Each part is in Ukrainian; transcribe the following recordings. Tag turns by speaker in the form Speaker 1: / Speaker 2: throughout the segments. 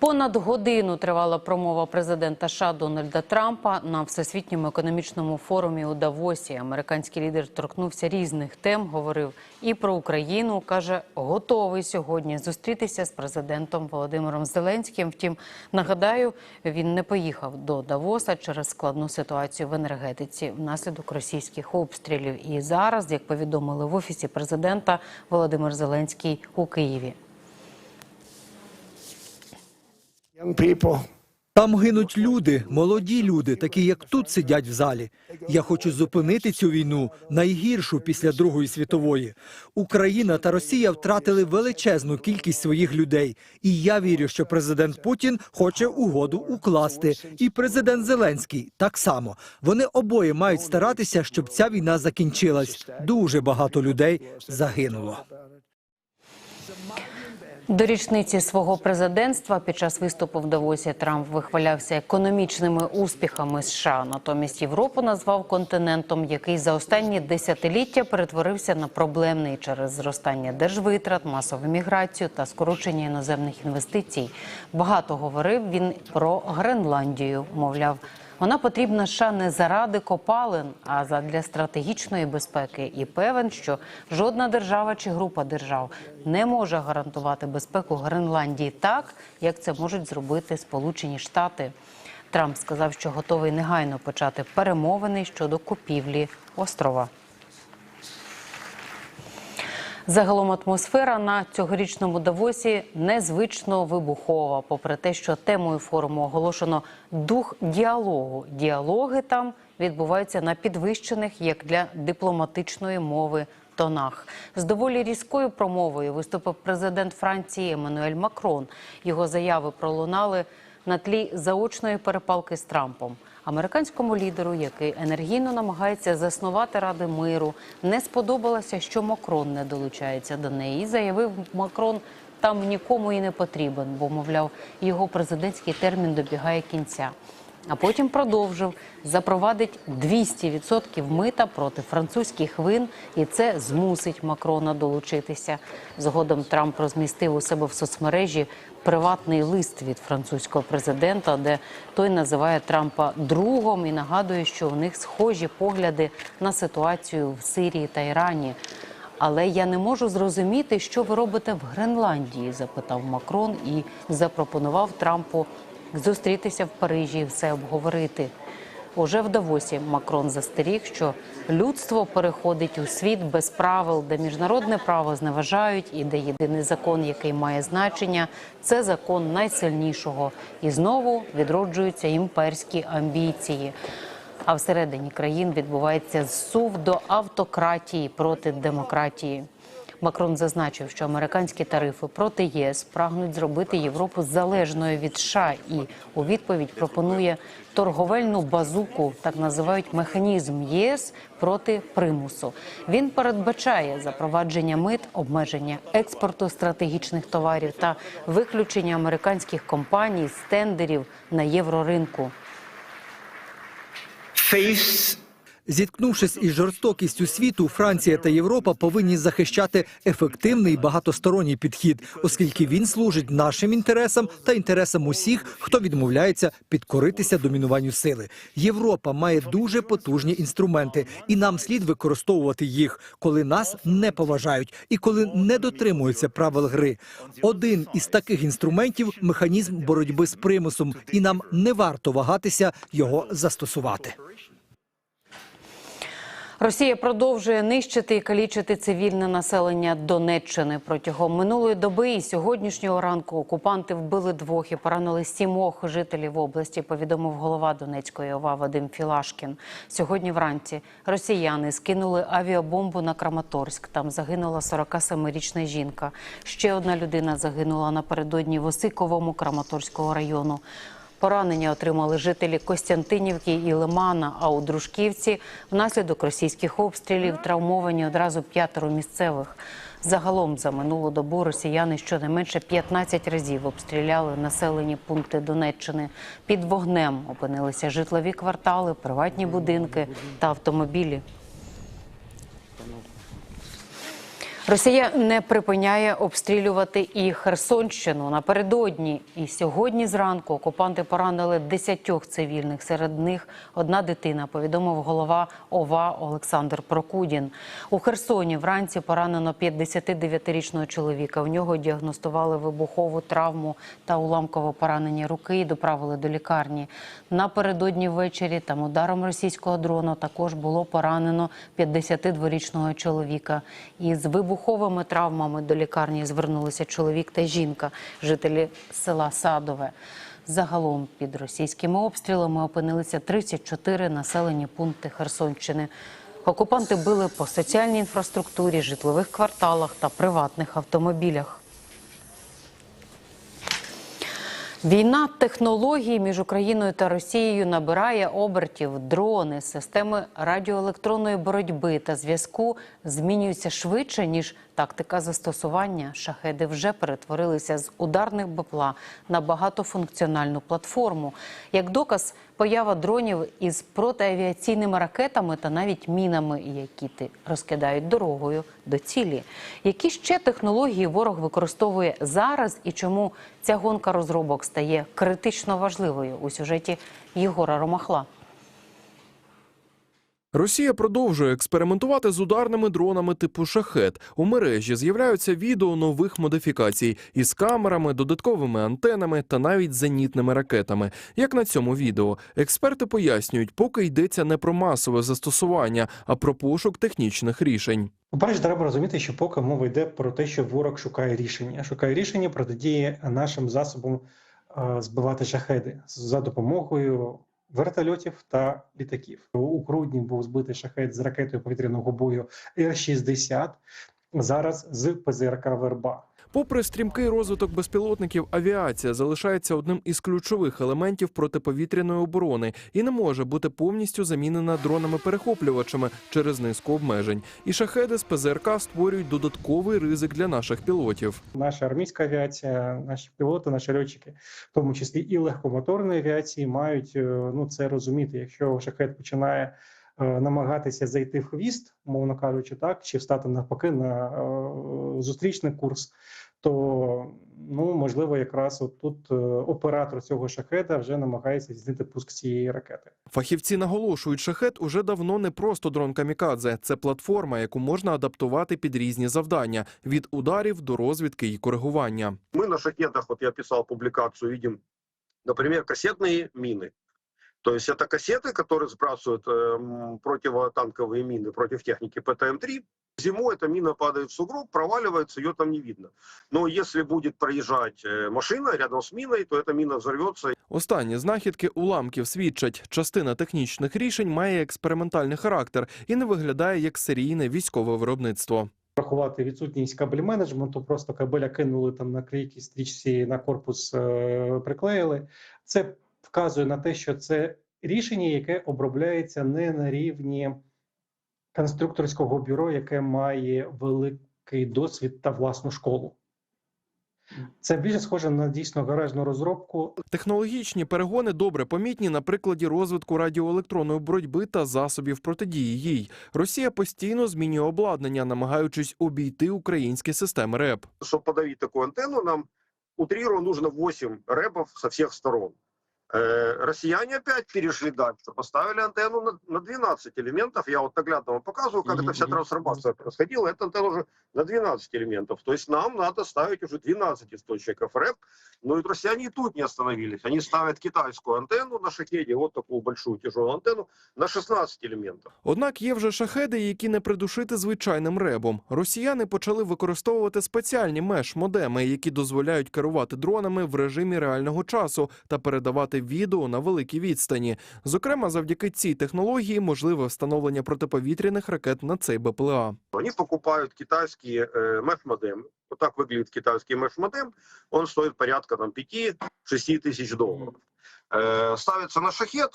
Speaker 1: Понад годину тривала промова президента США Дональда Трампа на всесвітньому економічному форумі у Давосі. Американський лідер торкнувся різних тем, говорив і про Україну. каже, готовий сьогодні зустрітися з президентом Володимиром Зеленським. Втім, нагадаю, він не поїхав до Давоса через складну ситуацію в енергетиці внаслідок російських обстрілів. І зараз, як повідомили в офісі президента, Володимир Зеленський у Києві.
Speaker 2: Там гинуть люди, молоді люди, такі як тут сидять в залі. Я хочу зупинити цю війну, найгіршу після Другої світової. Україна та Росія втратили величезну кількість своїх людей. І я вірю, що президент Путін хоче угоду укласти. І президент Зеленський так само. Вони обоє мають старатися, щоб ця війна закінчилась. Дуже багато людей загинуло.
Speaker 1: До річниці свого президентства під час виступу в Давосі Трамп вихвалявся економічними успіхами США. Натомість Європу назвав континентом, який за останні десятиліття перетворився на проблемний через зростання держвитрат, масову міграцію та скорочення іноземних інвестицій. Багато говорив він про Гренландію. Мовляв, вона потрібна ще не заради копалин, а задля стратегічної безпеки. І певен, що жодна держава чи група держав не може гарантувати безпеку Гренландії так, як це можуть зробити Сполучені Штати. Трамп сказав, що готовий негайно почати перемовини щодо купівлі острова. Загалом атмосфера на цьогорічному Давосі незвично вибухова. Попри те, що темою форуму оголошено дух діалогу. Діалоги там відбуваються на підвищених, як для дипломатичної мови, тонах. З доволі різкою промовою виступив президент Франції Еммануель Макрон. Його заяви пролунали на тлі заочної перепалки з Трампом. Американському лідеру, який енергійно намагається заснувати ради миру, не сподобалося, що Макрон не долучається до неї. Заявив Макрон, там нікому і не потрібен, бо мовляв, його президентський термін добігає кінця. А потім продовжив запровадить 200% мита проти французьких вин, і це змусить Макрона долучитися. Згодом Трамп розмістив у себе в соцмережі приватний лист від французького президента, де той називає Трампа другом і нагадує, що у них схожі погляди на ситуацію в Сирії та Ірані. Але я не можу зрозуміти, що ви робите в Гренландії, запитав Макрон і запропонував Трампу зустрітися в Парижі і все обговорити. Уже в Давосі Макрон застеріг, що людство переходить у світ без правил, де міжнародне право зневажають, і де єдиний закон, який має значення, це закон найсильнішого. І знову відроджуються імперські амбіції. А всередині країн відбувається зсув до автократії проти демократії. Макрон зазначив, що американські тарифи проти ЄС прагнуть зробити Європу залежною від США і у відповідь пропонує торговельну базуку, так називають механізм єС проти примусу. Він передбачає запровадження мит, обмеження експорту стратегічних товарів та виключення американських компаній з тендерів на євроринку.
Speaker 3: Face
Speaker 2: Зіткнувшись із жорстокістю світу, Франція та Європа повинні захищати ефективний багатосторонній підхід, оскільки він служить нашим інтересам та інтересам усіх, хто відмовляється підкоритися домінуванню сили. Європа має дуже потужні інструменти, і нам слід використовувати їх, коли нас не поважають і коли не дотримуються правил гри. Один із таких інструментів механізм боротьби з примусом, і нам не варто вагатися його застосувати.
Speaker 1: Росія продовжує нищити і калічити цивільне населення Донеччини протягом минулої доби і сьогоднішнього ранку. Окупанти вбили двох і поранили сімох жителів області. Повідомив голова Донецької ОВА Вадим Філашкін. Сьогодні вранці росіяни скинули авіабомбу на Краматорськ. Там загинула 47-річна жінка. Ще одна людина загинула напередодні в Осиковому Краматорського району. Поранення отримали жителі Костянтинівки і Лимана. А у Дружківці внаслідок російських обстрілів травмовані одразу п'ятеро місцевих. Загалом за минулу добу росіяни щонайменше 15 разів обстріляли населені пункти Донеччини. Під вогнем опинилися житлові квартали, приватні будинки та автомобілі. Росія не припиняє обстрілювати і Херсонщину. Напередодні і сьогодні зранку окупанти поранили десятьох цивільних. Серед них одна дитина, повідомив голова ОВА Олександр Прокудін. У Херсоні вранці поранено 59-річного чоловіка. У нього діагностували вибухову травму та уламкове поранення руки і доправили до лікарні. Напередодні ввечері там ударом російського дрона також було поранено 52-річного чоловіка. Із вибуховими травмами до лікарні звернулися чоловік та жінка, жителі села Садове. Загалом під російськими обстрілами опинилися 34 населені пункти Херсонщини. Окупанти били по соціальній інфраструктурі, житлових кварталах та приватних автомобілях. Війна технологій між Україною та Росією набирає обертів. Дрони, системи радіоелектронної боротьби та зв'язку змінюються швидше ніж тактика застосування. Шахеди вже перетворилися з ударних БПЛА на багатофункціональну платформу. Як доказ, поява дронів із протиавіаційними ракетами та навіть мінами, які ти розкидають дорогою до цілі. Які ще технології ворог використовує зараз і чому ця гонка розробок стає критично важливою у сюжеті Єгора Ромахла?
Speaker 4: Росія продовжує експериментувати з ударними дронами типу шахет. У мережі з'являються відео нових модифікацій із камерами, додатковими антенами та навіть зенітними ракетами. Як на цьому відео, експерти пояснюють, поки йдеться не про масове застосування, а про пошук технічних рішень.
Speaker 5: По-перше, треба розуміти, що поки мова йде про те, що ворог шукає рішення, шукає рішення протидії нашим засобам е, збивати шахеди за допомогою вертольотів та літаків. У грудні був збитий шахет з ракетою повітряного бою Р-60, зараз з ПЗРК Верба.
Speaker 4: Попри стрімкий розвиток безпілотників, авіація залишається одним із ключових елементів протиповітряної оборони і не може бути повністю замінена дронами-перехоплювачами через низку обмежень. І шахеди з ПЗРК створюють додатковий ризик для наших пілотів.
Speaker 5: Наша армійська авіація, наші пілоти, наші льотчики, в тому числі і легкомоторної авіації, мають е, ну це розуміти. Якщо шахет починає намагатися зайти в хвіст, мовно кажучи, так чи встати навпаки на е, зустрічний курс, то ну можливо, якраз от тут е, оператор цього шахеда вже намагається здійснити пуск цієї ракети.
Speaker 4: Фахівці наголошують, шахет уже давно не просто дрон камікадзе. Це платформа, яку можна адаптувати під різні завдання від ударів до розвідки і коригування.
Speaker 6: Мы на шахетах, вот я писал публикацию, видим, например, кассетные мины. То есть это кассеты, которые сбрасывают эм, противотанковые мины против техники ПТМ-3. Зимой эта мина падает в сугроб, проваливается, ее там не видно. Но если будет проезжать э, машина рядом с миной, то эта мина взорвется
Speaker 4: Останні знахідки уламків свідчать, частина технічних рішень має експериментальний характер і не виглядає як серійне військове виробництво.
Speaker 5: Врахувати відсутність кабель менеджменту, просто кабеля кинули там на клейкій стрічці на корпус е, приклеїли. Це вказує на те, що це рішення, яке обробляється не на рівні конструкторського бюро, яке має великий досвід та власну школу. Це більше схоже на дійсно гаражну розробку.
Speaker 4: Технологічні перегони добре помітні на прикладі розвитку радіоелектронної боротьби та засобів протидії їй. Росія постійно змінює обладнання, намагаючись обійти українські системи РЕП.
Speaker 6: чтобы подавить такую антенну, нам утрирую нужно 8 рэбов со всех сторон. Э, Россияне опять перешли дальше, поставили антенну на, на 12 элементов. Я вот наглядно вам показываю, как
Speaker 5: Мгм,
Speaker 6: это вся
Speaker 5: мгм.
Speaker 6: трансформация происходила. Эта антенна уже на 12 элементов. То есть нам надо ставить уже 12 источников рэп. Но и россияне и тут не остановились. Они ставят китайскую антенну на шахеде, вот такую большую тяжелую антенну, на 16 элементов.
Speaker 4: Однак є вже шахеди, які не придушити звичайним ребом. Росіяни почали використовувати спеціальні меш-модеми, які дозволяють керувати дронами в режимі реального часу та передавати відео на великій відстані. Зокрема, завдяки цій технології можливе встановлення протиповітряних ракет на цей БПЛА.
Speaker 6: Они покупают китайские э, меш-модемы. Вот так выглядит китайский меш-модем. Он стоит порядка там 5-6 тысяч долларов. Э, ставится на шахет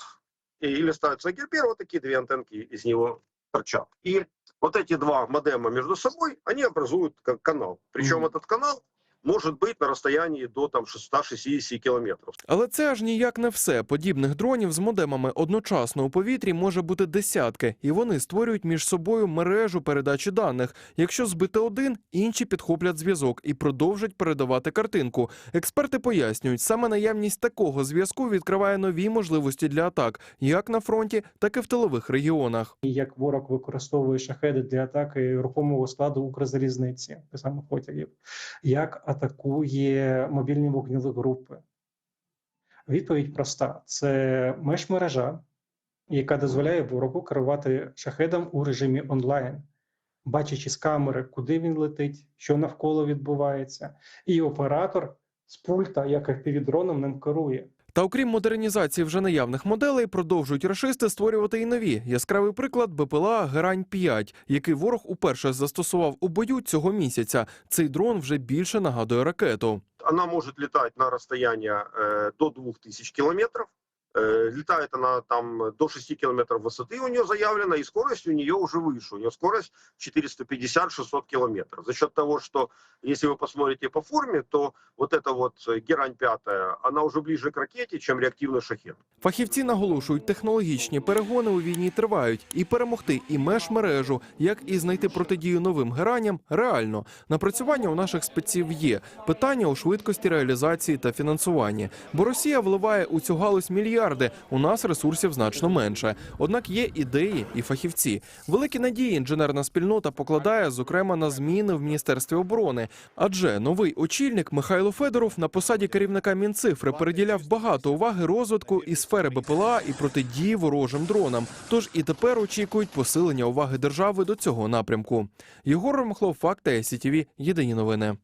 Speaker 6: и- или ставится на гербер, вот такие две антенки из него торчат. И вот эти два модема между собой, они образуют как канал. Причем
Speaker 5: Мгм.
Speaker 6: этот канал может быть на расстоянии до там 660 километров.
Speaker 4: Але це аж ніяк не все. Подібних дронів з модемами одночасно у повітрі може бути десятки, і вони створюють між собою мережу передачі даних. Якщо збити один, інші підхоплять зв'язок і продовжать передавати картинку. Експерти пояснюють, саме наявність такого зв'язку відкриває нові можливості для атак, як на фронті, так і в тилових регіонах.
Speaker 5: Як ворог використовує шахеди для атаки рухомого складу Укрзалізниці, те саме потягів, як атакує мобільні вогневі групи. Відповідь проста: це меж-мережа, яка дозволяє ворогу керувати шахедом у режимі онлайн, бачачи з камери, куди він летить, що навколо відбувається, і оператор з пульта, як FPV-дроном, ним керує.
Speaker 4: Та окрім модернізації вже наявних моделей, продовжують рашисти створювати і нові. Яскравий приклад БПЛА Герань 5 який ворог уперше застосував у бою цього місяця. Цей дрон вже більше нагадує ракету.
Speaker 6: Вона може літати на розстояння э, до 2000 километров. Э, летает она там до 6 километров высоты у нее заявлена, и скорость у нее уже выше. У нее скорость 450-600 километров. За счет того, что если вы посмотрите по форме, то вот эта вот э, Герань 5, она уже ближе к ракете, чем реактивный шахет.
Speaker 4: Фахівці наголошують, технологічні перегони у війні тривають, і перемогти і меж-мережу, як і знайти протидію новим гераням, реально. Напрацювання у наших спеців є. Питання у швидкості реалізації та фінансуванні. Бо Росія вливає у цю галузь мільярди. У нас ресурсів значно менше. Однак є ідеї і фахівці. Великі надії інженерна спільнота покладає, зокрема, на зміни в міністерстві оборони. Адже новий очільник Михайло Федоров на посаді керівника Мінцифри переділяв багато уваги розвитку і сфери БПЛА і протидії ворожим дронам. Тож і тепер очікують посилення уваги держави до цього напрямку. Єгор Ромахлов, факти СІТВ, єдині новини.